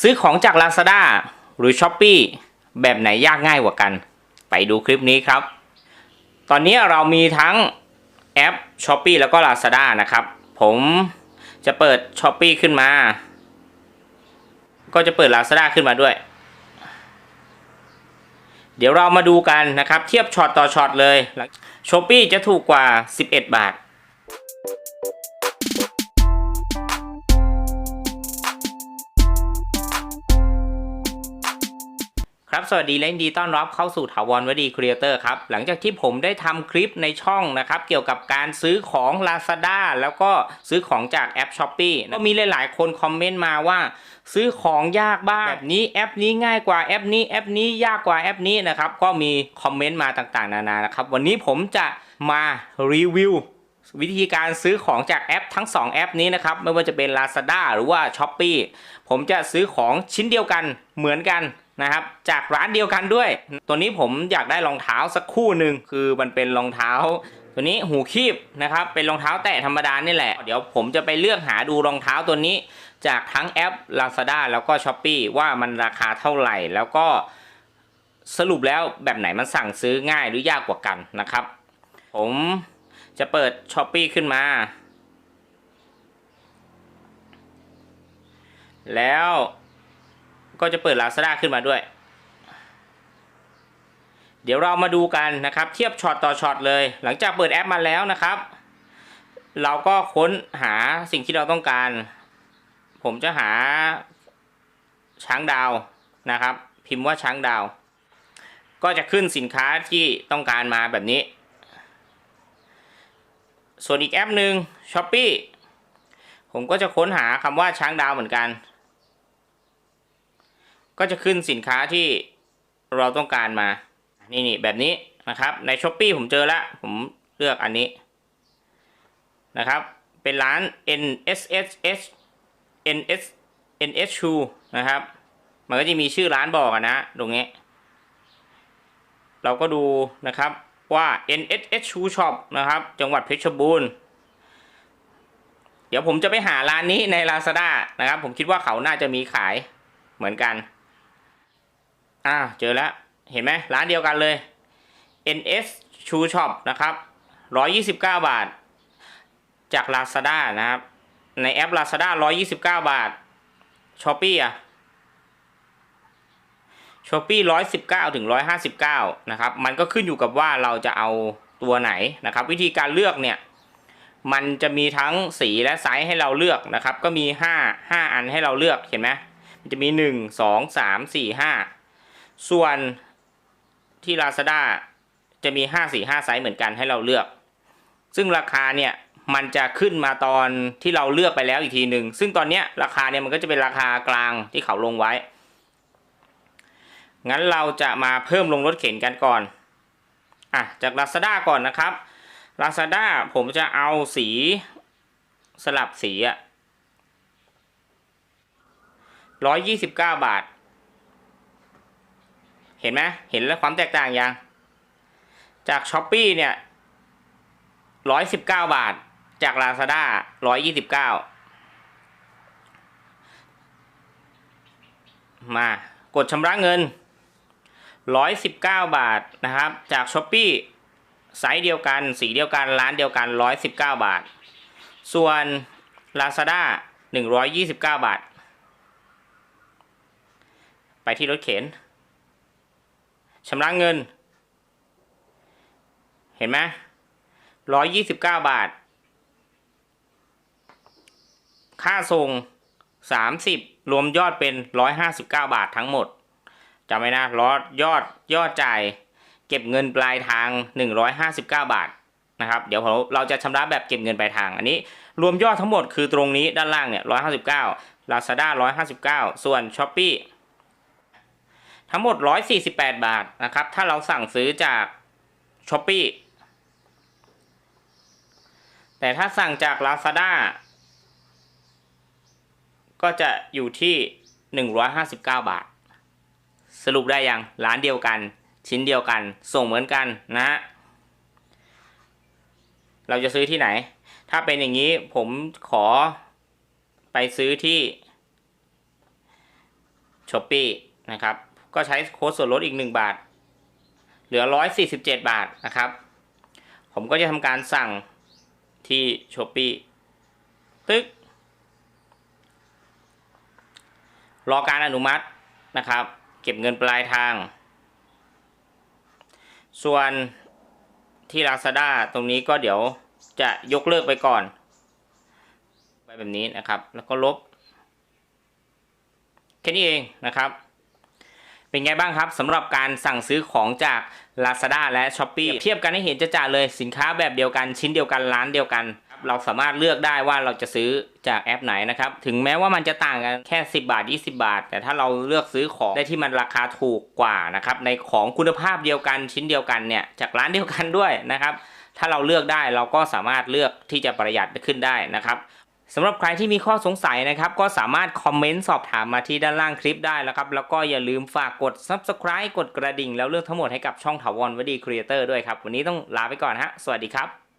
ซื้อของจาก Lazada หรือ s h อ p e e แบบไหนยากง่ายกว่ากัน ไปดูคลิปนี้ครับ ตอนนี้เรามีทั้งแอป s h อ p e e แล้วก็ Lazada นะครับ ผมจะเปิด s h อ p e e ขึ้นมา ก็จะเปิด Lazada ขึ้นมาด้วย เดี๋ยวเรามาดูกันนะครับ เทียบช็อตต่อช็อตเลย s h อ p e e จะถูกกว่า 11 บาท ครับสวัสดีและยินดีต้อนรับเข้าสู่ถาวรวดีครีเอเตอร์ครับหลังจากที่ผมได้ทำคลิปในช่องนะครับเกี่ยวกับการซื้อของ Lazada แล้วก็ซื้อของจากแอป s h อ p e e ก็มีหลาย ๆ คนคอมเมนต์มาว่า ซื้อของยากบ้างแบบนี้แอปนี้ง่ายกว่าแอปนี้แอปนี้ยากกว่าแอปนี้นะครับก็มีคอมเมนต์มาต่างๆ นานานะครับวันนี้ผมจะมารีวิววิธีการซื้อของจากแอปทั้ง 2 แอปนี้นะครับ ไม่ว่าจะเป็น Lazada หรือว่า s h อ p e e ผมจะซื้อของชิ้นเดียวกันเหมือนกัน นะครับจากร้านเดียวกันด้วย ตัวนี้ผมอยากได้รองเท้าสักคู่หนึ่งคือมันเป็นรองเท้า ตัวนี้หูคีบนะครับเป็นรองเท้าแตะธรรมดานี่แหละ เดี๋ยวผมจะไปเลือกหาดูรองเท้าตัวนี้ จากทั้งแอป Lazada แล้วก็ s h อ p e e ว่ามันราคาเท่าไหร่แล้วก็สรุปแล้วแบบไหนมันสั่งซื้อง่ายหรือยากกว่ากันนะครับ ผมจะเปิด s h อ p e e ขึ้นมา แล้ว ก็จะเปิด Lazada ขึ้นมาด้วย เดี๋ยวเรามาดูกันนะครับ เทียบช็อตต่อช็อตเลย หลังจากเปิดแอปมาแล้วนะครับ เราก็ค้นหาสิ่งที่เราต้องการ ผมจะหาช้างดาวนะครับ พิมพ์ว่าช้างดาว ก็จะขึ้นสินค้าที่ต้องการมาแบบนี้ ส่วนอีกแอปหนึ่ง s h อ p e e ผมก็จะค้นหาคำว่าช้างดาวเหมือนกัน ก็จะขึ้นสินค้าที่เราต้องการมา นี่นี่แบบนี้นะครับใน s h อ p e e ผมเจอแล้วผมเลือกอันนี้นะครับ เป็นร้าน NSSH NS NS Shoe นะครับ มันก็จะมีชื่อร้านบอกนะตรงนี้ เราก็ดูนะครับว่า NSH Shoe Shop นะครับ จังหวัดเพชรบูรณ์ เดี๋ยวผมจะไปหาร้านนี้ใน Lazada นะครับ ผมคิดว่าเขาน่าจะมีขายเหมือนกัน อ่าเจอแล้ว เห็นไหมร้านเดียวกันเลย NS Shoe Shop นะครับ 129 บาท จาก Lazada นะครับ ในแอป Lazada 129 บาท Shopee อะ Shopee 119ถึง159 นะครับ มันก็ขึ้นอยู่กับว่าเราจะเอาตัวไหนนะครับ วิธีการเลือกเนี่ย มันจะมีทั้งสีและไซส์ให้เราเลือกนะครับ ก็มี 5 5 อันให้เราเลือกเห็นไหมมันจะมี 1 2 3 4 5 ส่วนที่ Lazada จะมี 5 4 5 ไซส์เหมือนกันให้เราเลือก ซึ่งราคาเนี่ยมันจะขึ้นมาตอนที่เราเลือกไปแล้วอีกทีหนึ่งซึ่งตอนนี้ราคาเนี่ยมันก็จะเป็นราคากลางที่เขาลงไว้ งั้นเราจะมาเพิ่มลงรถเข็นกันก่อน อะจาก Lazada ก่อนนะครับ Lazada ผมจะเอาสีสลับสีอะร้อยยี่สิบเก้าบาท เห็นไหมเห็นแล้วความแตกต่างยัง จาก s h อ p e e เนี่ยร้อยสิบเก้าบาท จาก Lazada ร้อยยี่สิบเก้ามา กดชำระเงิน119บเก้าบาทนะครับ จาก s h อ p e e ไซส์เดียวกัน สีเดียวกัน ร้านเดียวกัน119บเก้าบาท ส่วน Lazada 129บาท ไปที่รถเข็น ชำระเงิน เห็นไหม129บเก้าบาท ค่าส่ง30รวมยอดเป็น159บเก้าบาททั้งหมดจำไว้นะรอดยอดยอดจ่ายเก็บเงินปลายทาง159บเก้าบาทนะครับเดี๋ยวเราเราจะชำระแบบเก็บเงินปลายทาง อันนี้รวมยอดทั้งหมดคือตรงนี้ด้านล่างเนี่ย159 Lazada 159ส่วน s h อ p e e ทั้งหมด 148 บาทนะครับ ถ้าเราสั่งซื้อจาก s h อ p e e แต่ถ้าสั่งจาก Lazada ก็จะอยู่ที่ 159 บาท สรุปได้ยัง ร้านเดียวกัน ชิ้นเดียวกัน ส่งเหมือนกันนะฮะ เราจะซื้อที่ไหน ถ้าเป็นอย่างนี้ผมขอไปซื้อที่ช้อปปีนะครับ ก็ใช้โค้ดส่วนลดอีก 1 บาท เหลือ 147 บาทนะครับ ผมก็จะทำการสั่งที่ช้อปปีตึ๊กรอการอนุมัตินะครับ เก็บเงินปลายทาง ส่วนที่ Lazada ตรงนี้ก็เดี๋ยวจะยกเลิกไปก่อน ไปแบบนี้นะครับ แล้วก็ลบ แค่นี้เองนะครับ เป็นไงบ้างครับสำหรับการสั่งซื้อของจาก Lazada และ s h อ p e e เทียบกันให้เห็นจะจ่าเลยสินค้าแบบเดียวกันชิ้นเดียวกันร้านเดียวกัน เราสามารถเลือกได้ว่าเราจะซื้อจากแอปไหนนะครับถึงแม้ว่ามันจะต่างกันแค่ 10 บาท 20 บาท แต่ถ้าเราเลือกซื้อของได้ที่มันราคาถูกกว่านะครับในของคุณภาพเดียวกันชิ้นเดียวกันเนี่ยจากร้านเดียวกันด้วยนะครับถ้าเราเลือกได้เราก็สามารถเลือกที่จะประหยัดขึ้นได้นะครับ สำหรับใครที่มีข้อสงสัยนะครับก็สามารถคอมเมนต์สอบถามมาที่ด้านล่างคลิปได้แล้วครับ แล้วก็อย่าลืมฝากกด Subscribe กดกระดิ่ง แล้วเลือกทั้งหมดให้กับช่องถาวรวดีครีเอเตอร์ด้วยครับ วันนี้ต้องลาไปก่อนฮะ สวัสดีครับ